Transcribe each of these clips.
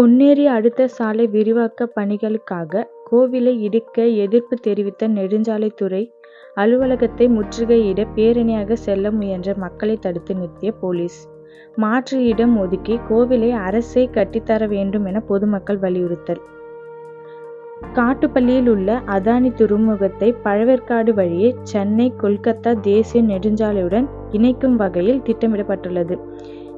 பொன்னேரி அடுத்த சாலை விரிவாக்க பணிகளுக்காக கோவிலை இடிக்க எதிர்ப்பு தெரிவித்த நெடுஞ்சாலைத்துறை அலுவலகத்தை முற்றுகையிட பேரணியாக செல்ல முயன்ற மக்களை தடுத்து நிறுத்திய போலீஸ். மாற்று இடம் ஒதுக்கி கோவிலை அரசே கட்டித்தர வேண்டும் என பொதுமக்கள் வலியுறுத்தல். காட்டுப்பள்ளியில் உள்ள அதானி துறைமுகத்தை பழவேற்காடு வழியே சென்னை கொல்கத்தா தேசிய நெடுஞ்சாலையுடன் இணைக்கும் வகையில் திட்டமிடப்பட்டுள்ளது.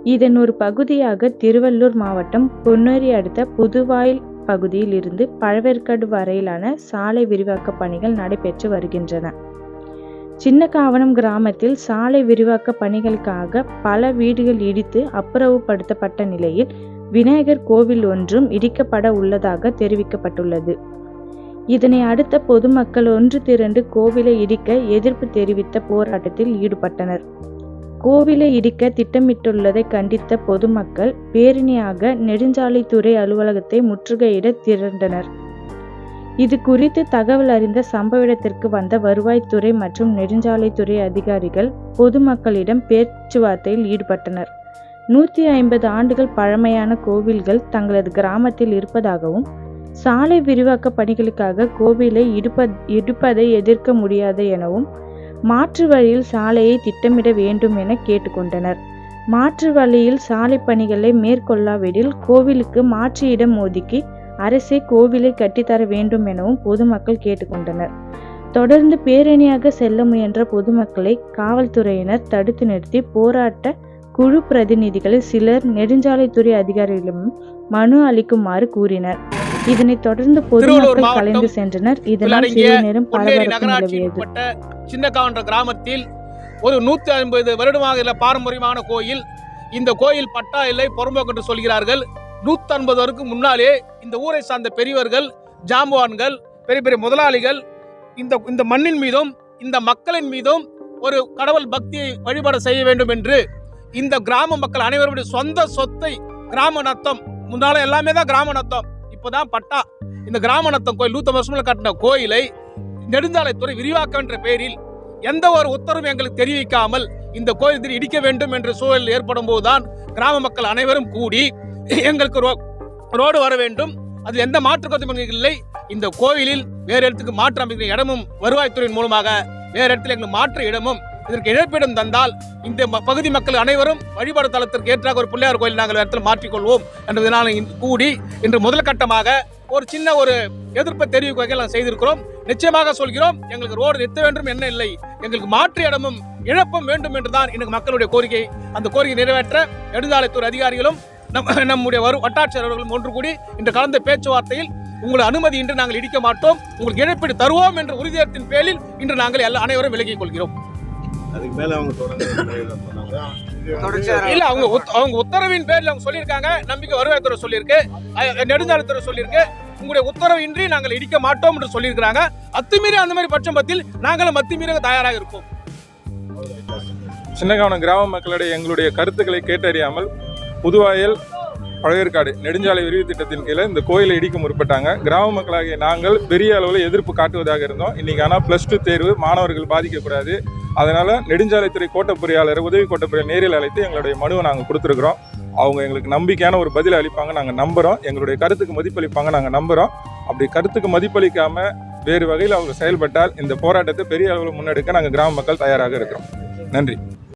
இதன் ஒரு பகுதியாக திருவள்ளூர் மாவட்டம் பொன்னேரி அடுத்த புதுவாயில் பகுதியில் இருந்து பழவேற்காடு வரையிலான சாலை விரிவாக்க பணிகள் நடைபெற்று வருகின்றன. சின்னகாவனம் கிராமத்தில் சாலை விரிவாக்க பணிகளுக்காக பல வீடுகள் இடித்து அப்புறவுப்படுத்தப்பட்ட நிலையில் விநாயகர் கோவில் ஒன்றும் இடிக்கப்பட உள்ளதாக தெரிவிக்கப்பட்டுள்ளது. இதனை அடுத்த பொதுமக்கள் ஒன்று திரண்டு கோவிலை இடிக்க எதிர்ப்பு தெரிவித்த போராட்டத்தில் ஈடுபட்டனர். கோவிலை இடிக்க திட்டமிட்டுள்ளதை கண்டித்த பொதுமக்கள் பேரணியாக நெடுஞ்சாலைத்துறை அலுவலகத்தை முற்றுகையிட திரண்டனர். இது குறித்து தகவல் அறிந்த சம்பவ இடத்திற்கு வந்த வருவாய்த்துறை மற்றும் நெடுஞ்சாலைத்துறை அதிகாரிகள் பொதுமக்களிடம் பேச்சுவார்த்தையில் ஈடுபட்டனர். நூற்றி ஐம்பது ஆண்டுகள் பழமையான கோவில்கள் தங்களது கிராமத்தில் இருப்பதாகவும் சாலை விரிவாக்க பணிகளுக்காக கோவிலை இடிப்பதை எதிர்க்க முடியாது எனவும் மாற்று வழியில் சாலையை திட்டமிட வேண்டும் என கேட்டுக்கொண்டனர். மாற்று வழியில் சாலை பணிகளை மேற்கொள்ளாவிடில் கோவிலுக்கு மாற்று இடம் ஒதுக்கி அரசே கோவிலை கட்டித்தர வேண்டும் எனவும் பொதுமக்கள் கேட்டுக்கொண்டனர். தொடர்ந்து பேரணியாக செல்ல முயன்ற பொதுமக்களை காவல்துறையினர் தடுத்து நிறுத்தி போராட்ட குழு பிரதிநிதிகளில் சிலர் நெடுஞ்சாலைத்துறை அதிகாரிகளிடம் மனு அளிக்குமாறு கூறினர். இதனைத் தொடர்ந்து பொதுமக்கள் கலைந்து சென்றனர். இதனால் சிறிது நேரம் நிலவியது. சின்னகாவன்ற கிராமத்தில் ஒரு நூத்தி ஐம்பது வருடமாக உள்ள பாரம்பரியமான கோயில் இந்த கோயில் பட்டா இல்லை புறம்போக்கு என்று சொல்கிறார்கள் நூத்தி ஐம்பது வருக்கு முன்னாலே இந்த ஊரை சார்ந்த பெரியவர்கள் ஜாம்பவான்கள் பெரிய பெரிய முதலாளிகள் இந்த இந்த மண்ணின் மீதும் இந்த மக்களின் மீதும் ஒரு கடவுள் பக்தியை வழிபாடு செய்ய வேண்டும் என்று இந்த கிராம மக்கள் அனைவருடைய சொந்த சொத்தை கிராம நத்தம் முன்னால எல்லாமே தான் கிராம நத்தம் இப்போதான் பட்டா. இந்த கிராமநத்தம் கோயில் நூத்தி வருஷமில் கட்டின கோயிலை நெடுஞ்சாலைத்துறை விரிவாக்கம் என்ற பெயரில் எந்த ஒரு உத்தரவும் எங்களுக்கு தெரிவிக்காமல் இந்த கோயில் இடிக்க வேண்டும் என்ற சூழல் ஏற்படும் போதுதான் கிராம மக்கள் அனைவரும் கூடி எங்களுக்கு ரோடு வர வேண்டும். அதில் எந்த மாற்று கருத்து இல்லை. இந்த கோயிலில் வேறு இடத்துக்கு மாற்று அமைக்கிற இடமும் வருவாய்த்துறையின் மூலமாக வேறு இடத்துல எங்களுக்கு மாற்று இடமும் இதற்கு இழப்பீடும் தந்தால் இந்த பகுதி மக்கள் அனைவரும் வழிபாடு தளத்திற்கு ஏற்றாக ஒரு பிள்ளையார் கோயில் நாங்கள் இடத்துல மாற்றிக்கொள்வோம் என்பதனால் கூடி இன்று முதல் கட்டமாக ஒரு சின்ன ஒரு எதிர்ப்பை தெரிவிக்க வகையில் நாங்கள் செய்திருக்கிறோம். நிச்சயமாக சொல்கிறோம் எங்களுக்கு ரோடு நிறுத்த வேண்டும் என்ன இல்லை எங்களுக்கு மாற்று இடமும் இழப்பும் வேண்டும் என்றுதான் எனக்கு மக்களுடைய கோரிக்கை. அந்த கோரிக்கை நிறைவேற்ற நெடுஞ்சாலைத்துறை அதிகாரிகளும் நம் நம்முடைய வரும் வட்டாட்சியர் அவர்களும் ஒன்று கூடி இன்று கலந்த பேச்சுவார்த்தையில் உங்களை அனுமதி இன்று நாங்கள் இடிக்க மாட்டோம் உங்களுக்கு இழப்பீடு தருவோம் என்ற உறுதியத்தின் பேரில் இன்று நாங்கள் எல்லா அனைவரும் விலகிக் கொள்கிறோம். அதுக்கு மேல அவங்க தொடர்ந்து இல்ல அவங்க அவங்க உத்தரவின் பேர்ல அவங்க சொல்லியிருக்காங்க. நம்பிக்கை வருவாய்த்துறை சொல்லியிருக்கு. நெடுஞ்சாலைத்துறை சொல்லியிருக்கு. உங்களுடைய உத்தரவின்றி நாங்கள் இடிக்க மாட்டோம் என்று சொல்லியிருக்கிறாங்க. அத்துமீறி அந்த மாதிரி பட்சம் பத்தில் நாங்களும் அத்துமீற தயாராக இருப்போம். சின்னகாவனம் கிராம மக்களிடையே எங்களுடைய கருத்துக்களை கேட்டறியாமல் புதுவாயல் பழையற்காடு நெடுஞ்சாலை விரிவு திட்டத்தின் கீழே இந்த கோயிலை இடிக்க முற்பட்டாங்க. கிராம மக்களாகிய நாங்கள் பெரிய அளவில் எதிர்ப்பு காட்டுவதாக இருந்தோம். இன்னைக்கு ஆனால் ப்ளஸ் டூ தேர்வு மாணவர்கள் பாதிக்கக்கூடாது. அதனால் நெடுஞ்சாலைத்துறை கோட்ட பொறியாளர் உதவி கோட்ட பொறியாளர் நேரில் அழைத்து எங்களுடைய மனுவை நாங்கள் கொடுத்துருக்குறோம். அவங்க எங்களுக்கு நம்பிக்கையான ஒரு பதில் அளிப்பாங்க நாங்கள் நம்புகிறோம் எங்களுடைய கருத்துக்கு மதிப்பளிப்பாங்க நாங்கள் நம்புகிறோம் அப்படி கருத்துக்கு மதிப்பளிக்காமல் வேறு வகையில் அவங்க செயல்பட்டால் இந்த போராட்டத்தை பெரிய அளவில் முன்னெடுக்க நாங்கள் கிராம மக்கள் தயாராக இருக்கிறோம். நன்றி.